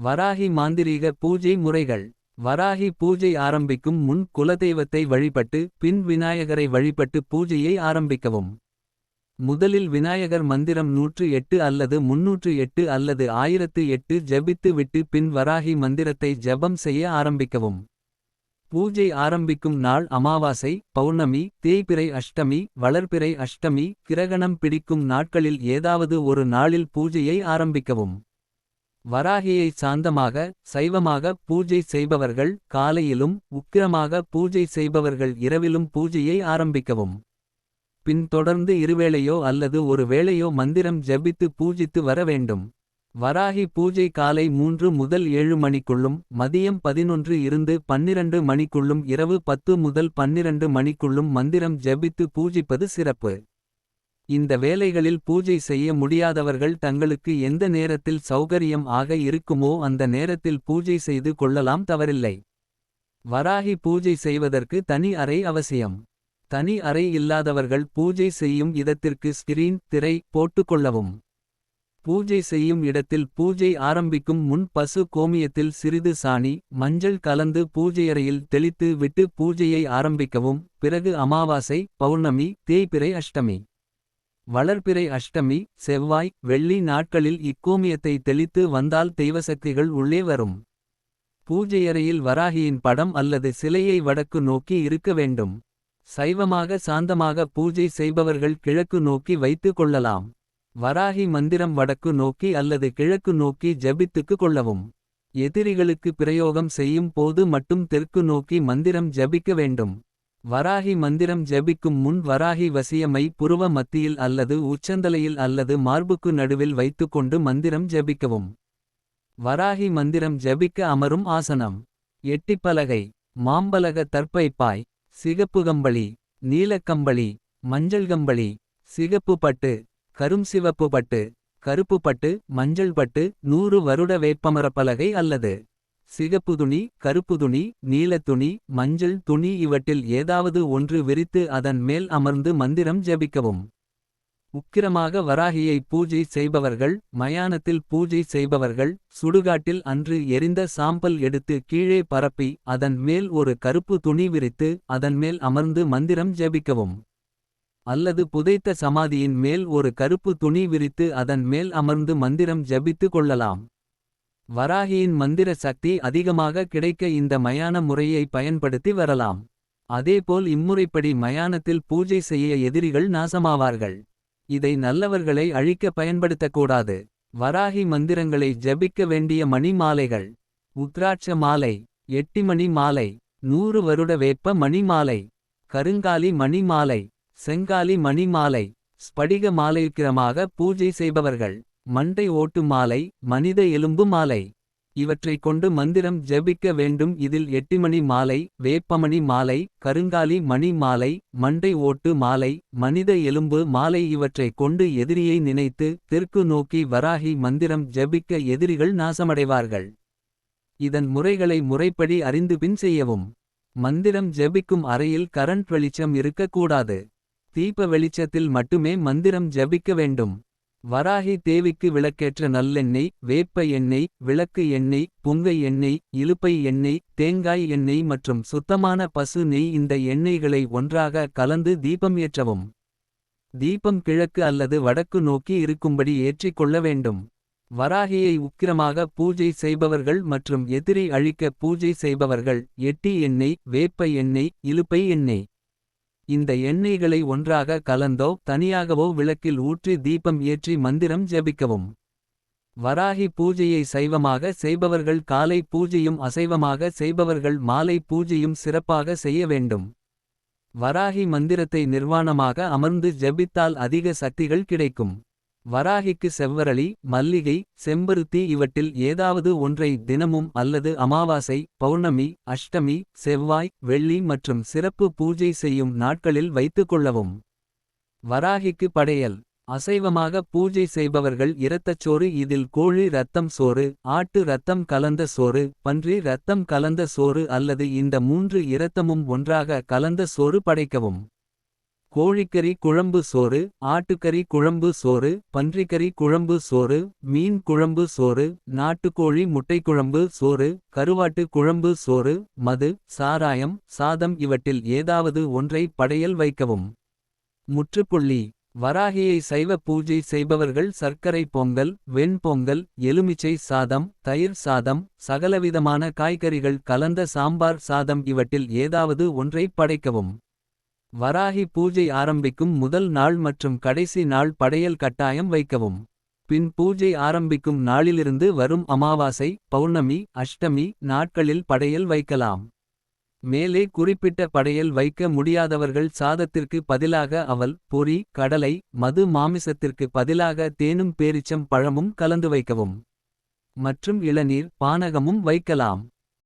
வராகி மாந்திரீக பூஜை முறைகள் வராகி பூஜை ஆரம்பிக்கும் முன் குலதெய்வத்தை வழிபட்டு பின் விநாயகரை வழிபட்டு பூஜையை ஆரம்பிக்கவும். முதலில் விநாயகர் மந்திரம் நூற்று எட்டு அல்லது முன்னூற்று எட்டு அல்லது ஆயிரத்து எட்டு ஜெபித்து விட்டு பின் வராகி மந்திரத்தை ஜெபம் செய்ய ஆரம்பிக்கவும். பூஜை ஆரம்பிக்கும் நாள் அமாவாசை பௌர்ணமி தேய்பிறை அஷ்டமி வளர்பிறை அஷ்டமி கிரகணம் பிடிக்கும் நாட்களில் ஏதாவது ஒரு நாளில் பூஜையை ஆரம்பிக்கவும். வராகியை சாந்தமாக சைவமாக பூஜை செய்பவர்கள் காலையிலும் உக்கிரமாக பூஜை செய்பவர்கள் இரவிலும் பூஜையை ஆரம்பிக்கவும். பின் தொடர்ந்து இருவேளையோ அல்லது ஒரு வேளையோ மந்திரம் ஜெபித்து பூஜித்து வர வேண்டும். வராகி பூஜை காலை மூன்று முதல் ஏழு மணிக்குள்ளும் மதியம் பதினொன்று இருந்து பன்னிரண்டு மணிக்குள்ளும் இரவு பத்து முதல் பன்னிரண்டு மணிக்குள்ளும் மந்திரம் ஜபித்து பூஜிப்பது சிறப்பு. இந்த வேலைகளில் பூஜை செய்ய முடியாதவர்கள் தங்களுக்கு எந்த நேரத்தில் சௌகரியம் ஆக இருக்குமோ அந்த நேரத்தில் பூஜை செய்து கொள்ளலாம் தவறில்லை. வராகி பூஜை செய்வதற்கு தனி அறை அவசியம். தனி அறை இல்லாதவர்கள் பூஜை செய்யும் இடத்திற்கு ஸ்கிரீன் திரை போட்டுக்கொள்ளவும். பூஜை செய்யும் இடத்தில் பூஜை ஆரம்பிக்கும் முன் பசு கோமியத்தில் சிறிது சாணி மஞ்சள் கலந்து பூஜையறையில் தெளித்து விட்டு பூஜையை ஆரம்பிக்கவும். பிறகு அமாவாசை பௌர்ணமி தேய்பிறை அஷ்டமி. வளர்பிறை அஷ்டமி செவ்வாய் வெள்ளி நாட்களில் இக்கோமியத்தை தெளித்து வந்தால் தெய்வசக்திகள் உள்ளே வரும். பூஜையறையில் வராகியின் படம் அல்லது சிலையை வடக்கு நோக்கி இருக்க வேண்டும். சைவமாக சாந்தமாக பூஜை செய்பவர்கள் கிழக்கு நோக்கி வைத்து கொள்ளலாம். வராகி மந்திரம் வடக்கு நோக்கி அல்லது கிழக்கு நோக்கி ஜபித்துக்கு கொள்ளவும். எதிரிகளுக்கு பிரயோகம் செய்யும் போது மட்டும் தெற்கு நோக்கி மந்திரம் ஜபிக்க வேண்டும். வராகி மந்திரம் ஜெபிக்கும் முன் வராகி வசியமை புருவ மத்தியில் அல்லது உச்சந்தலையில் அல்லது மார்புக்கு நடுவில் வைத்துக்கொண்டு மந்திரம் ஜெபிக்கவும் வராகி மந்திரம் ஜெபிக்க அமரும் ஆசனம். எட்டிப்பலகை மாம்பலக தற்பைப்பாய் சிகப்பு கம்பளி நீலக்கம்பளி மஞ்சள் கம்பளி சிகப்பு பட்டு கரும் சிவப்பு பட்டு கருப்பு பட்டு மஞ்சள் பட்டு நூறு வருட வேட்பமரப்பலகை அல்லது சிகப்பு துணி கருப்பு துணி நீலத்துணி மஞ்சள் துணி இவற்றில் ஏதாவது ஒன்று விரித்து அதன் மேல் அமர்ந்து மந்திரம் ஜபிக்கவும். உக்கிரமாக வராகியை பூஜை செய்பவர்கள் மயானத்தில் பூஜை செய்பவர்கள் சுடுகாட்டில் அன்று எரிந்த சாம்பல் எடுத்து கீழே பரப்பி அதன் மேல் ஒரு கருப்பு துணி விரித்து அதன் மேல் அமர்ந்து மந்திரம் ஜபிக்கவும். அல்லது புதைத்த சமாதியின் மேல் ஒரு கருப்பு துணி விரித்து அதன் மேல் அமர்ந்து மந்திரம் ஜபித்து கொள்ளலாம். வராகியின் மந்திர சக்தி அதிகமாக கிடைக்க இந்த மயான முறையை பயன்படுத்தி வரலாம். அதேபோல் இம்முறைப்படி மயானத்தில் பூஜை செய்ய எதிரிகள் நாசமாவார்கள். இதை நல்லவர்களை அழிக்க பயன்படுத்தக்கூடாது. வராகி மந்திரங்களை ஜபிக்க வேண்டிய மணி மாலைகள். உத்ராட்ச மாலை எட்டிமணி மாலை நூறு வருட வேப்ப மணி மாலை. கருங்காலி மணி மாலை செங்காலி மணி மாலை. ஸ்படிக மாலைக்கிரமாக பூஜை செய்பவர்கள். மண்டை ஓட்டு மாலை மனித எலும்பு மாலை. இவற்றைக் கொண்டு மந்திரம் ஜெபிக்க வேண்டும் இதில் எட்டிமணி மாலை வேப்பமணி மாலை கருங்காலி மணி மாலை மண்டை ஓட்டு மாலை மனித எலும்பு மாலை இவற்றைக் கொண்டு எதிரியை நினைத்து தெற்கு நோக்கி வராகி மந்திரம் ஜெபிக்க எதிரிகள் நாசமடைவார்கள். இதன் முறைகளை முறைப்படி அறிந்து பின் செய்யவும். மந்திரம் ஜெபிக்கும் அறையில் கரண்ட் வெளிச்சம் இருக்கக்கூடாது. தீப வெளிச்சத்தில் மட்டுமே மந்திரம் ஜெபிக்க வேண்டும். வராகி தேவிக்கு விளக்கேற்ற நல்லெண்ணெய் வேப்ப எண்ணெய் விளக்கு எண்ணெய் புங்கை எண்ணெய் இலுப்பை எண்ணெய் தேங்காய் எண்ணெய் மற்றும் சுத்தமான பசு நெய் இந்த எண்ணெய்களை ஒன்றாக கலந்து தீபம் ஏற்றவும். தீபம் கிழக்கு அல்லது வடக்கு நோக்கி இருக்கும்படி ஏற்றிக் கொள்ள வேண்டும். வராகியை உக்கிரமாக பூஜை செய்பவர்கள் மற்றும் எதிரி அழிக்க பூஜை செய்பவர்கள் எட்டி எண்ணெய் வேப்ப எண்ணெய் இலுப்பை எண்ணெய். இந்த எண்ணெய்களை ஒன்றாக கலந்தோ தனியாகவோ விளக்கில் ஊற்றி தீபம் ஏற்றி மந்திரம் ஜபிக்கவும். வராகி பூஜையை சைவமாக செய்பவர்கள் காலை பூஜையும் அசைவமாக செய்பவர்கள் மாலை பூஜையும் சிறப்பாக செய்ய வேண்டும். வராகி மந்திரத்தை நிர்வாணமாக அமர்ந்து ஜபித்தால் அதிக சக்திகள் கிடைக்கும். வராகிக்கு செவ்வரளி மல்லிகை செம்பருத்தி இவற்றில் ஏதாவது ஒன்றை தினமும் அல்லது அமாவாசை பௌர்ணமி அஷ்டமி செவ்வாய் வெள்ளி மற்றும் சிறப்பு பூஜை செய்யும் நாட்களில் வைத்துக் கொள்ளவும். வராகிக்கு படையல் அசைவமாக பூஜை செய்பவர்கள் இரத்தச்சோறு இதில் கோழி இரத்தம் சோறு ஆட்டு இரத்தம் கலந்த சோறு பன்றி இரத்தம் கலந்த சோறு அல்லது இந்த மூன்று இரத்தமும் ஒன்றாக கலந்த சோறு படைக்கவும். கோழிக்கறி குழம்பு சோறு ஆட்டுக்கறி குழம்பு சோறு பன்றிக்கறி குழம்பு சோறு மீன் குழம்பு சோறு நாட்டுக்கோழி முட்டைக்குழம்பு சோறு கருவாட்டு குழம்பு சோறு மது சாராயம் சாதம் இவற்றில் ஏதாவது ஒன்றை படையல் வைக்கவும். முற்றுப்புள்ளி. வராகியை சைவ பூஜை செய்பவர்கள் சர்க்கரை பொங்கல் வெண்பொங்கல் எலுமிச்சை சாதம் தயிர் சாதம் சகலவிதமான காய்கறிகள் கலந்த சாம்பார் சாதம் இவற்றில் ஏதாவது ஒன்றை படைக்கவும். வராகி பூஜை ஆரம்பிக்கும் முதல் நாள் மற்றும் கடைசி நாள் படையல் கட்டாயம் வைக்கவும். பின் பூஜை ஆரம்பிக்கும் நாளிலிருந்து வரும் அமாவாசை பௌர்ணமி அஷ்டமி நாட்களில் படையல் வைக்கலாம். மேலே குறிப்பிட்ட படையல் வைக்க முடியாதவர்கள் சாதத்திற்கு பதிலாக அவல் பொரி கடலை மது மாமிசத்திற்கு பதிலாக தேனும் பேரிச்சம் பழமும் கலந்து வைக்கவும். மற்றும் இளநீர் பானகமும் வைக்கலாம்.